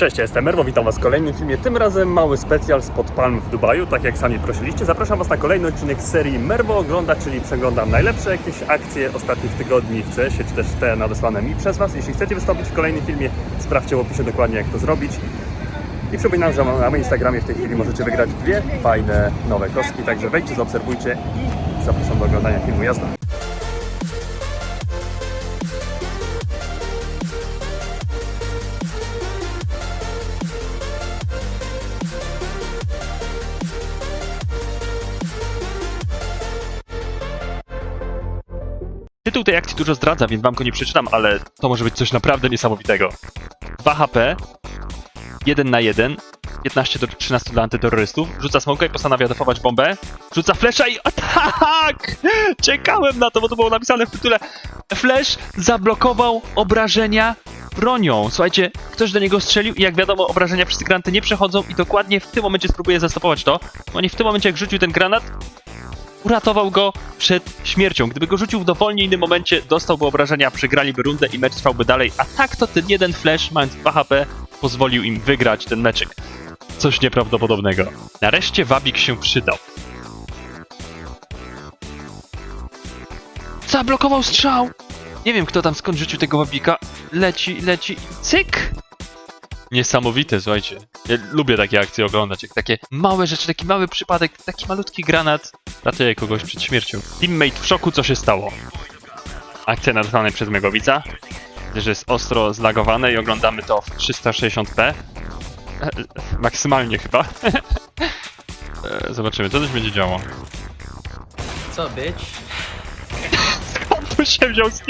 Cześć, ja jestem Merwo, witam Was w kolejnym filmie. Tym razem mały specjal spod palm w Dubaju, tak jak sami prosiliście. Zapraszam Was na kolejny odcinek serii Merwo Ogląda, czyli przeglądam najlepsze jakieś akcje ostatnich tygodni w CS-ie, czy też te nadesłane mi przez Was. Jeśli chcecie wystąpić w kolejnym filmie, sprawdźcie w opisie dokładnie jak to zrobić. I przypominam, że na moim Instagramie w tej chwili możecie wygrać dwie fajne nowe kostki, także wejdźcie, zaobserwujcie i zapraszam do oglądania filmu. Jazda! Tytuł tej akcji dużo zdradza, więc wam go nie przeczytam, ale to może być coś naprawdę niesamowitego. 2 HP, 1 na 1, 15 do 13 dla antyterrorystów, rzuca smoka i postanawia defować bombę, rzuca flesza i... O, tak! Czekałem na to, bo to było napisane w tytule. Flash zablokował obrażenia bronią. Słuchajcie, ktoś do niego strzelił i jak wiadomo, obrażenia przez granty nie przechodzą i dokładnie w tym momencie spróbuję zastopować to. Oni w tym momencie, jak rzucił ten granat, uratował go przed śmiercią. Gdyby go rzucił w dowolnie innym momencie, dostałby obrażenia, przegraliby rundę i mecz trwałby dalej, a tak to ten jeden flash, mając 2 HP, pozwolił im wygrać ten meczyk. Coś nieprawdopodobnego. Nareszcie Wabik się przydał. Zablokował strzał! Nie wiem, kto tam skąd rzucił tego Wabika. Leci, leci cyk! Niesamowite, słuchajcie. Ja lubię takie akcje oglądać, jak takie małe rzeczy, taki mały przypadek, taki malutki granat ratuje kogoś przed śmiercią. Teammate w szoku, co się stało. Akcja nadesłana przez mego widza. Widzę, że jest ostro zlagowane i oglądamy to w 360p. E, Maksymalnie chyba. E, Zobaczymy, co też będzie działo. Co bitch? On tu się wziął z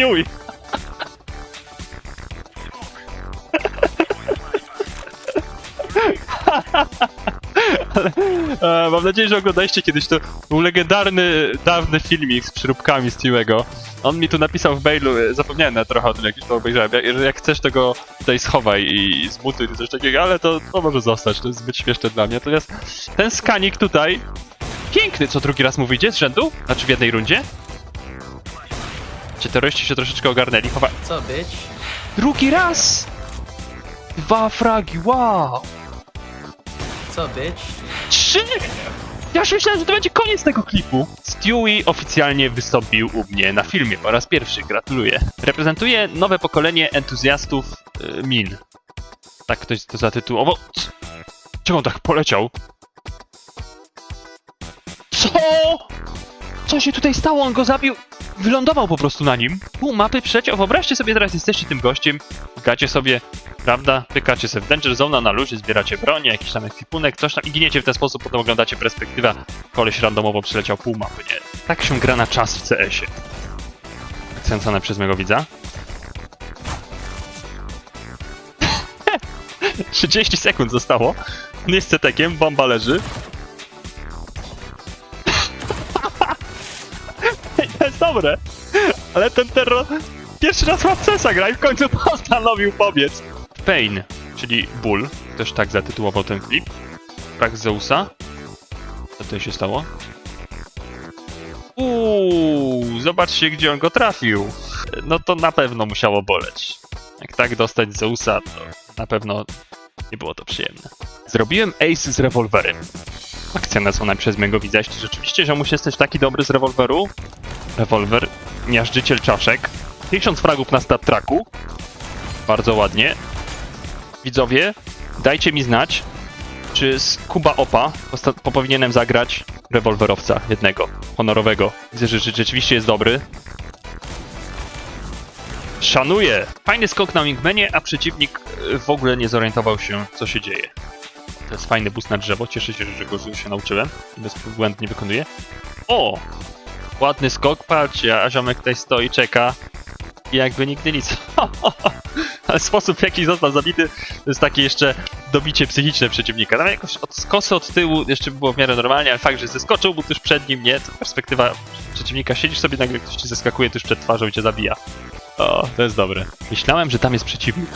Ale e, mam nadzieję, że oglądaliście kiedyś to. Był legendarny, dawny filmik z przyróbkami Stewiego. On mi tu napisał w mailu, e, zapomniałem na trochę o tym, jak już to obejrzałem, jak, że jak chcesz, to go tutaj schowaj i zmutuj czy coś takiego, ale to, to może zostać, to jest zbyt śmieszne dla mnie. Natomiast ten skanik tutaj, piękny, co drugi raz mu wyjdzie z rzędu? Znaczy w jednej rundzie? Czy terroryści się troszeczkę ogarnęli? Chowa... Co bitch? Drugi raz! Dwa fragi, wow! Co? Trzy! Ja już myślałem, że to będzie koniec tego klipu. Stewie oficjalnie wystąpił u mnie na filmie po raz pierwszy, gratuluję. Reprezentuje nowe pokolenie entuzjastów y, min. Tak ktoś to zatytułował. C- Czemu on tak poleciał? Co? Co się tutaj stało? On go zabił. Wylądował po prostu na nim. Pół mapy przeciął. Wyobraźcie sobie teraz, jesteście tym gościem, gacie sobie, prawda? Pykacie sobie w Danger Zone na luzie, zbieracie broń, jakiś tam ekwipunek, coś tam i giniecie w ten sposób, potem oglądacie perspektywę. Koleś randomowo przyleciał pół mapy, nie? Tak się gra na czas w CS-ie. Kręcone przez mego widza. 30 sekund zostało. On jest cetekiem, bomba leży. Dobre. Ale ten terror... Pierwszy raz CESa gra i w końcu postanowił pobiec. Pain, czyli ból, też tak zatytułował ten klip. Brak Zeusa. Co tutaj się stało? Uuu, zobaczcie gdzie on go trafił. No to na pewno musiało boleć. Jak tak dostać Zeusa, to na pewno nie było to przyjemne. Zrobiłem ace z rewolwerem. Akcja nazwana przez mego widza. Jeśli rzeczywiście ziomuś jesteś taki dobry z rewolweru, rewolwer, miażdżyciel czaszek, 1000 fragów na stat tracku, bardzo ładnie. Widzowie, dajcie mi znać, czy z Kuba Opa powinienem zagrać rewolwerowca jednego, honorowego. Widzę, że rzeczywiście jest dobry. Szanuję! Fajny skok na wingmanie, a przeciwnik y, w ogóle nie zorientował się, co się dzieje. To jest fajny boost na drzewo, cieszę się, że go się nauczyłem bezbłędnie wykonuję. O! Ładny skok, patrzcie, a ziomek tutaj stoi, czeka. I jakby nigdy nic. Ale sposób w jaki został zabity to jest takie jeszcze dobicie psychiczne przeciwnika. Tam jakoś od skosy od tyłu jeszcze było w miarę normalnie, ale fakt, że zeskoczył był tuż przed nim, nie? To perspektywa przeciwnika. Siedzisz sobie, nagle ktoś ci zeskakuje tuż przed twarzą i cię zabija. O, to jest dobre. Myślałem, że tam jest przeciwnik.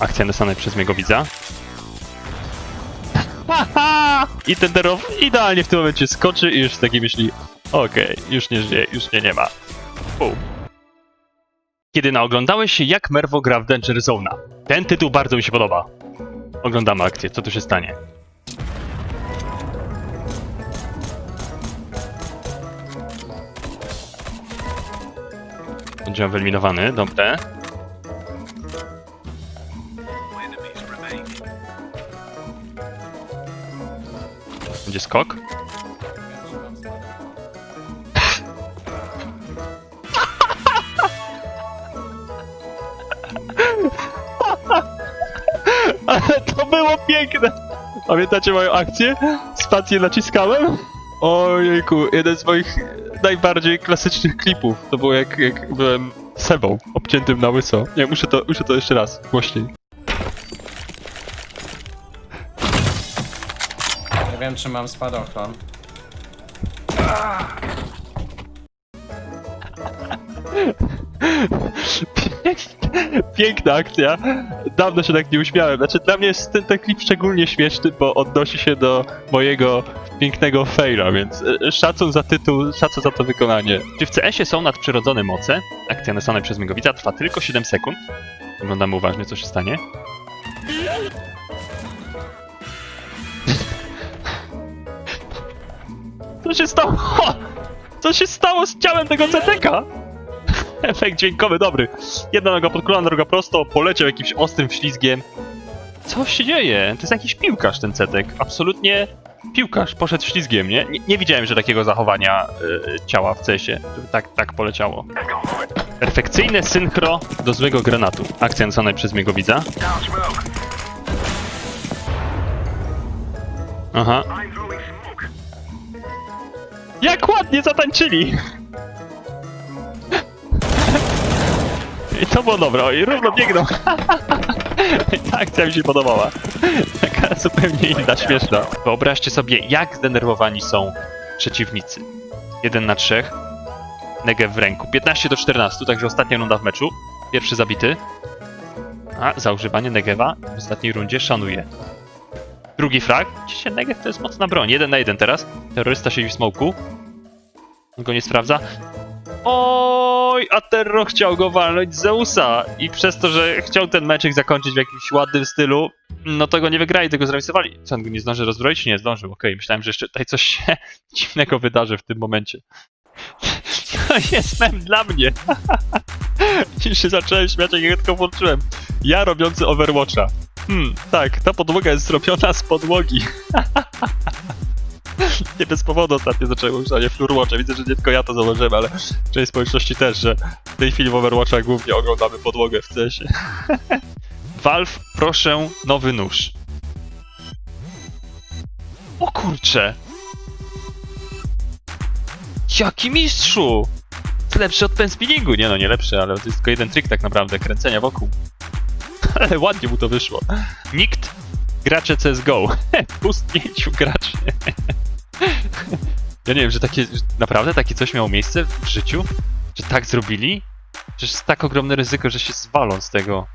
Akcja nasana przez mego widza. I ten terror idealnie w tym momencie skoczy i już taki myśli okej, już nie żyje, już mnie nie ma. Bum. Kiedy naoglądałeś się jak Merwo gra w Danger Zona. Ten tytuł bardzo mi się podoba. Oglądamy akcję, co tu się stanie. Będzie on wyeliminowany, dobre. Będzie skok. Piękne! Pamiętacie moją akcję? Spację naciskałem? Ojejku, jeden z moich najbardziej klasycznych klipów. To było jak, jak byłem sebą, obciętym na łyso. Nie, muszę to, muszę to jeszcze raz, głośniej. Nie wiem, czy mam spadochron. Piękna akcja. Dawno się tak nie uśmiałem. Znaczy, dla mnie jest ten, ten klip szczególnie śmieszny, bo odnosi się do mojego pięknego faila, więc e, szacun za tytuł, szacun za to wykonanie. Czy w CS-ie są nadprzyrodzone moce? Akcja nastanej przez mego widza trwa tylko 7 sekund. Oglądamy uważnie, co się stanie. Co się stało? Co się stało z ciałem tego CTK? Efekt dźwiękowy dobry. Jedna noga podkulona, druga prosto, poleciał jakimś ostrym ślizgiem. Co się dzieje? To jest jakiś piłkarz ten cetek. Absolutnie piłkarz poszedł ślizgiem, nie? Nie, nie widziałem, że takiego zachowania y, ciała w cesie, tak, tak poleciało. Perfekcyjne synchro do złego granatu. Akcja przez miego widza. Aha. Jak ładnie zatańczyli! I to było dobre, i równo biegną. I ta mi się podobała. Taka zupełnie inna, śmieszna. Wyobraźcie sobie, jak zdenerwowani są przeciwnicy. Jeden na trzech. Negev w ręku. 15 do 14, także ostatnia runda w meczu. Pierwszy zabity. A, za używanie Negeva w ostatniej rundzie szanuje. Drugi frag. Widzicie, Negev to jest mocna broń. Jeden na jeden teraz. Terrorysta siedzi w smoku. On go nie sprawdza. Oj, a Terro chciał go walnąć z Zeusa i przez to, że chciał ten meczek zakończyć w jakimś ładnym stylu, no to go nie wygrali, tego zremisowali. Co, on nie zdąży rozbroić? Nie zdążył, okej, myślałem, że jeszcze tutaj coś się dziwnego wydarzy w tym momencie. To jest mem dla mnie. Już się zacząłem śmiać, jak ja tylko włączyłem. Ja robiący Overwatcha. Hmm, tak, ta podłoga jest zrobiona z podłogi. Nie bez powodu ostatnio zacząłem używanie Flurwatcha. Widzę, że nie tylko ja to zauważyłem, ale część społeczności też, że w tej chwili w Overwatcha głównie oglądamy podłogę w CS-ie. Valve, proszę, nowy nóż. O kurcze! Jaki mistrzu! Lepszy od pen spinningu. Nie no, nie lepszy, ale to jest tylko jeden trik tak naprawdę, kręcenia wokół. Ale ładnie mu to wyszło. Nikt gracze CSGO. Po zdjęciu graczy. Ja nie wiem, że takie, że naprawdę takie coś miało miejsce w życiu? Że tak zrobili? Przecież jest tak ogromne ryzyko, że się zwalą z tego.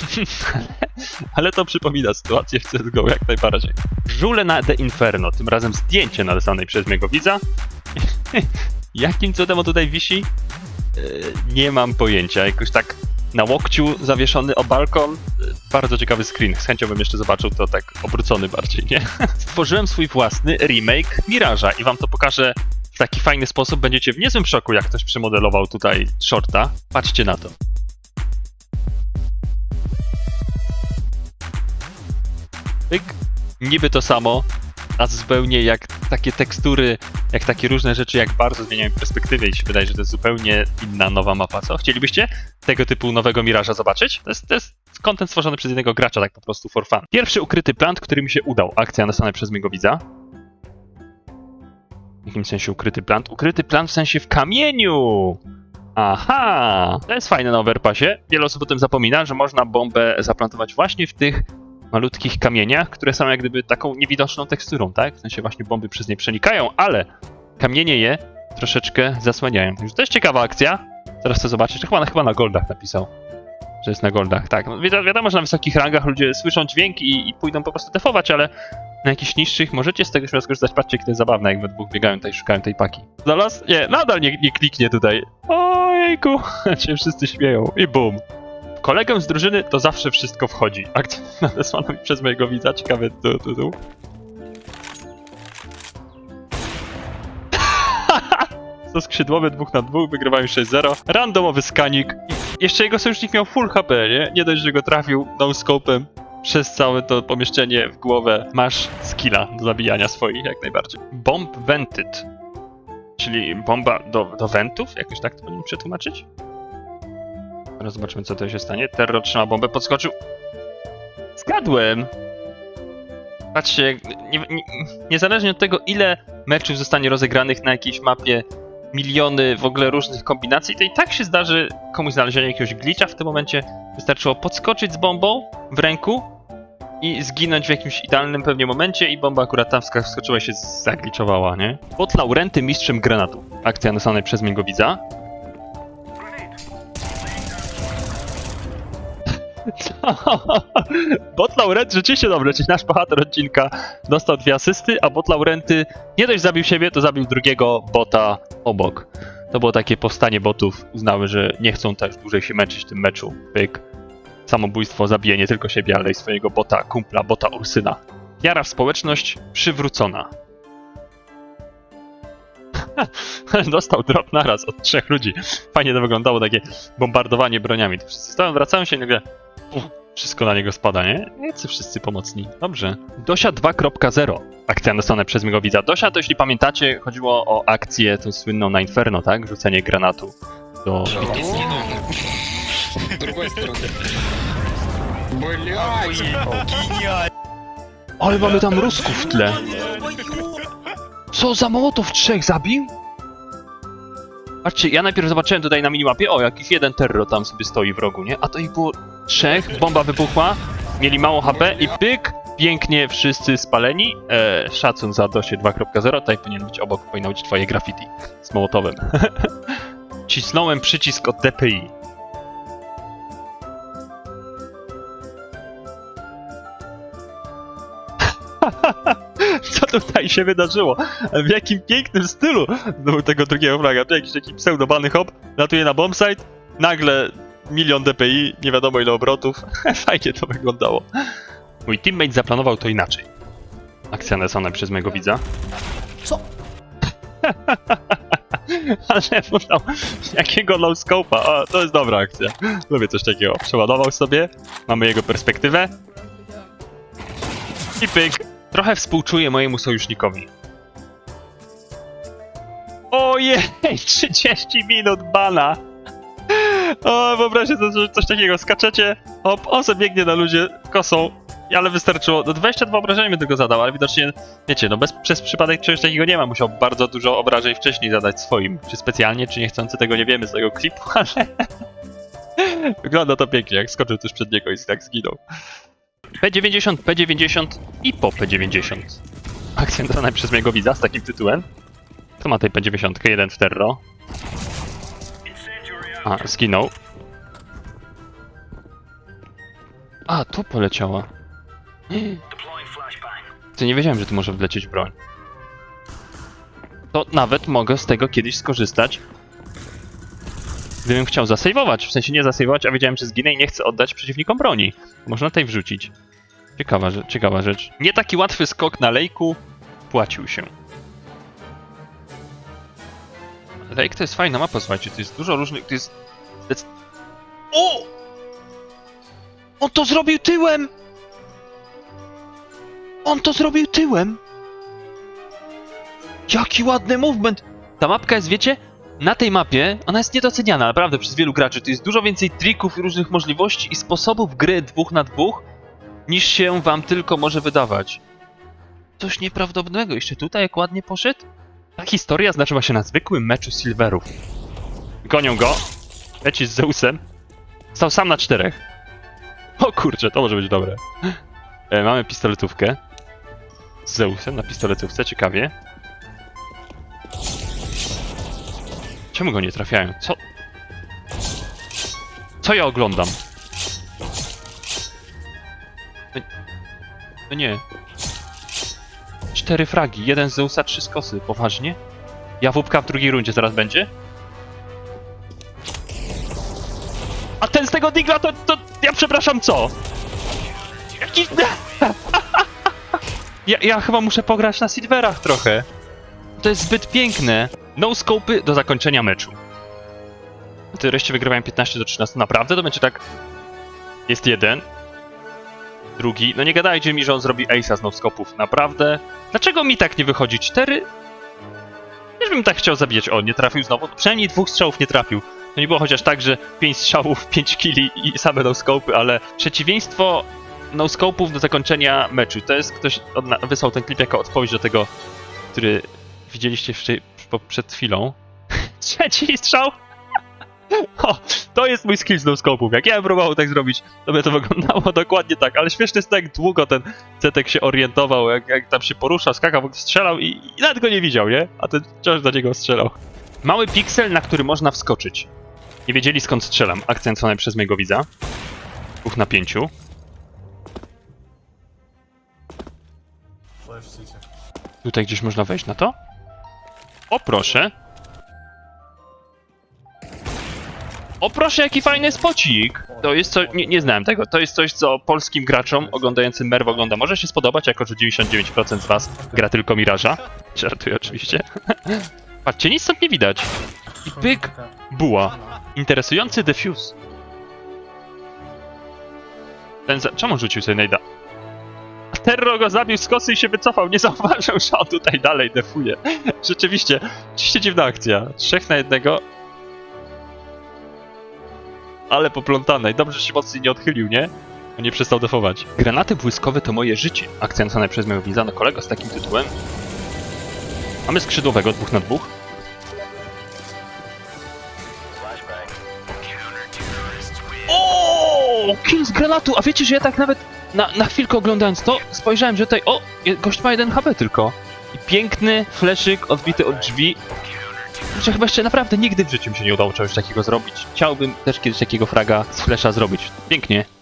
ale, to przypomina sytuację w CSGO jak najbardziej. Żule na The Inferno, tym razem zdjęcie nalesanej przez mego widza. Jakim cudem on tutaj wisi? Yy, nie mam pojęcia. Jakoś tak na łokciu zawieszony o balkon. Bardzo ciekawy screen. Z chęcią bym jeszcze zobaczył to tak obrócony bardziej, nie? Stworzyłem swój własny remake Miraża i wam to pokażę w taki fajny sposób. Będziecie w niezłym szoku, jak ktoś przemodelował tutaj shorta. Patrzcie na to. Pyk. Niby to samo, a zupełnie jak takie tekstury, jak takie różne rzeczy, jak bardzo zmieniają perspektywę i się wydaje, że to jest zupełnie inna, nowa mapa. Co? Chcielibyście tego typu nowego Miraża zobaczyć? To jest, to jest content stworzony przez jednego gracza, tak po prostu for fun. Pierwszy ukryty plant, który mi się udał. Akcja nastawiona przez mojego widza. W jakim sensie ukryty plant? Ukryty plant w sensie w kamieniu! Aha! To jest fajne na overpassie. Wiele osób o tym zapomina, że można bombę zaplantować właśnie w tych malutkich kamieniach, które są jak gdyby taką niewidoczną teksturą, tak? W sensie właśnie bomby przez nie przenikają, ale kamienie je troszeczkę zasłaniają. Także to jest ciekawa akcja. Zaraz chcę zobaczyć. Chyba, chyba na goldach napisał, że jest na goldach. Tak, no, wi- wiadomo, że na wysokich rangach ludzie słyszą dźwięk i, i pójdą po prostu defować, ale na jakichś niższych możecie z tego śmiało skorzystać. Patrzcie, jak to jest zabawne, jak we dwóch biegają tutaj, szukają tej paki. Znalazł? Nie, nadal nie, nie kliknie tutaj. Ojejku, się wszyscy śmieją. I bum. Kolegę z drużyny, to zawsze wszystko wchodzi. Akcja nadesłana mi przez mojego widza, ciekawy tu, tu, tu. To skrzydłowy dwóch na dwóch, wygrywają 6-0. Randomowy skanik. Jeszcze jego sojusznik miał full HP, nie? Nie dość, że go trafił no scope'em przez całe to pomieszczenie w głowę. Masz skilla do zabijania swoich, jak najbardziej. Bomb vented. Czyli bomba do, do wentów? Jakoś tak to powinien przetłumaczyć? Teraz zobaczymy, co to się stanie. Terror trzyma bombę, podskoczył. Zgadłem! Patrzcie, nie, nie, niezależnie od tego, ile meczów zostanie rozegranych na jakiejś mapie, miliony w ogóle różnych kombinacji, to i tak się zdarzy komuś znalezienie jakiegoś glitcha w tym momencie. Wystarczyło podskoczyć z bombą w ręku i zginąć w jakimś idealnym pewnie momencie i bomba akurat tam wskoczyła się zagliczowała, nie? Pod Laurenty mistrzem granatu. Akcja nasanej przez mnie go widza. Bot Laurent rzeczywiście dobry, czyli nasz bohater odcinka dostał dwie asysty, a bot Laurenty nie dość zabił siebie, to zabił drugiego bota obok. To było takie powstanie botów, uznały, że nie chcą tak dłużej się męczyć w tym meczu. Pyk. Samobójstwo zabije nie tylko siebie, ale i swojego bota, kumpla, bota Ursyna. Wiara w społeczność przywrócona. Dostał drop naraz od trzech ludzi. Fajnie to wyglądało, takie bombardowanie broniami. To wszyscy stoją, wracają się i nagle wszystko na niego spada, nie? Jacy wszyscy pomocni. Dobrze. Dosia 2.0. Akcja dostana przez mego widza. Dosia, to jeśli pamiętacie, chodziło o akcję tą słynną na Inferno, tak? Rzucenie granatu do... другой стороны. Ale mamy tam Rusków w tle. Co za Mołotow trzech zabił? Patrzcie, ja najpierw zobaczyłem tutaj na minimapie, o, jakiś jeden terror tam sobie stoi w rogu, nie? A to ich było trzech, bomba wybuchła, mieli mało HP i pyk, pięknie wszyscy spaleni. E, szacun za DOSie 2.0, tutaj powinien być obok, powinno być twoje graffiti z Mołotowem. Cisnąłem przycisk od DPI. co tutaj się wydarzyło. W jakim pięknym stylu znowu tego drugiego flaga. Tu jakiś taki pseudobany hop, latuje na bombsite, nagle milion DPI, nie wiadomo ile obrotów. Fajnie to wyglądało. Mój teammate zaplanował to inaczej. Akcja nesona przez mojego widza. Co? Ale podał jakiego low scope'a. O, to jest dobra akcja. Lubię coś takiego. Przeładował sobie, mamy jego perspektywę. I pyk. Trochę współczuję mojemu sojusznikowi. Ojej, 30 minut bana. O, wyobraźcie sobie coś takiego. Skaczecie, hop, on sobie biegnie na ludzie kosą, ale wystarczyło. No 22 obrażeń mi tylko zadał, ale widocznie, wiecie, no bez, przez przypadek czegoś takiego nie ma. Musiał bardzo dużo obrażeń wcześniej zadać swoim. Czy specjalnie, czy niechcący, tego nie wiemy z tego klipu, ale... Wygląda to pięknie, jak skoczył też przed niego i tak zginął. P90, P90 i po P90. Akcja dana przez mojego widza z takim tytułem. Kto ma tej P90? Jeden w terro. A, zginął. A, tu poleciała. Ty nie wiedziałem, że tu może wlecieć broń. To nawet mogę z tego kiedyś skorzystać. Gdybym chciał zasejwować, w sensie nie zasejwować, a wiedziałem, że zginę i nie chcę oddać przeciwnikom broni. Można tej wrzucić. Ciekawa, ciekawa rzecz. Nie taki łatwy skok na lejku płacił się. Lake to jest fajna mapa, słuchajcie, to jest dużo różnych, to jest... O! On to zrobił tyłem! On to zrobił tyłem! Jaki ładny movement! Ta mapka jest, wiecie, na tej mapie ona jest niedoceniana, naprawdę, przez wielu graczy. To jest dużo więcej trików i różnych możliwości i sposobów gry dwóch na dwóch, niż się wam tylko może wydawać. Coś nieprawdopodobnego. Jeszcze tutaj jak ładnie poszedł? Ta historia znaczyła się na zwykłym meczu Silverów. Gonią go. Leci z Zeusem. Stał sam na czterech. O kurczę, to może być dobre. E, mamy pistoletówkę. Z Zeusem na pistoletówce, ciekawie. Czemu go nie trafiają? Co? Co ja oglądam? No- No nie. Cztery fragi, jeden z Zeusa, trzy skosy. Poważnie? Jawóbka w drugiej rundzie zaraz będzie? A ten z tego digla, to, to ja przepraszam, co? Jaki... Ja, ja chyba muszę pograć na silverach trochę. To jest zbyt piękne. No scopy do zakończenia meczu. Ty reszcie wygrywają 15 do 13. Naprawdę to będzie tak. Jest jeden. Drugi. No nie gadajcie mi, że on zrobi ace'a z no-scopów. Naprawdę? Dlaczego mi tak nie wychodzi? Cztery? Też bym tak chciał zabijać. O, nie trafił znowu. Przynajmniej dwóch strzałów nie trafił. To nie było chociaż tak, że 5 strzałów, 5 killi i same no-scopy, ale przeciwieństwo no-scopów do zakończenia meczu. To jest ktoś wysłał ten klip jako odpowiedź do tego, który widzieliście przed chwilą. Trzeci strzał! O, to jest mój skill z no-scopów. Jak ja bym próbował tak zrobić, to by to wyglądało dokładnie tak. Ale śmieszne jest to, jak długo ten Cetek się orientował, jak, jak tam się porusza, skakał, strzelał i, i nawet go nie widział, nie? A ten wciąż do niego strzelał. Mały piksel, na który można wskoczyć. Nie wiedzieli skąd strzelam. Akcentowany przez mojego widza. Dwóch na pięciu. Tutaj gdzieś można wejść na to? O proszę. O proszę, jaki fajny spocik! To jest coś, nie, nie znałem tego, to jest coś, co polskim graczom oglądającym Merw ogląda może się spodobać, jako że 99% z was gra tylko Miraża. Żartuję oczywiście. Patrzcie, nic stąd nie widać. I pyk, buła. Interesujący defuse. Ten za... Czemu rzucił sobie najda? Terro go zabił z kosy i się wycofał, nie zauważył, że on tutaj dalej defuje. Rzeczywiście, oczywiście dziwna akcja. Trzech na jednego. Ale poplątane. I dobrze, że się mocniej nie odchylił, nie? On nie przestał defować. Granaty błyskowe to moje życie. Akcentowane przez mojego widza kolego z takim tytułem. Mamy skrzydłowego, dwóch na dwóch. O, kill z granatu! A wiecie, że ja tak nawet na, na chwilkę oglądając to, spojrzałem, że tutaj, o, gość ma jeden HP tylko. I piękny fleszyk odbity od drzwi. Że chyba jeszcze naprawdę nigdy w życiu mi się nie udało czegoś takiego zrobić. Chciałbym też kiedyś takiego fraga z flesza zrobić. Pięknie.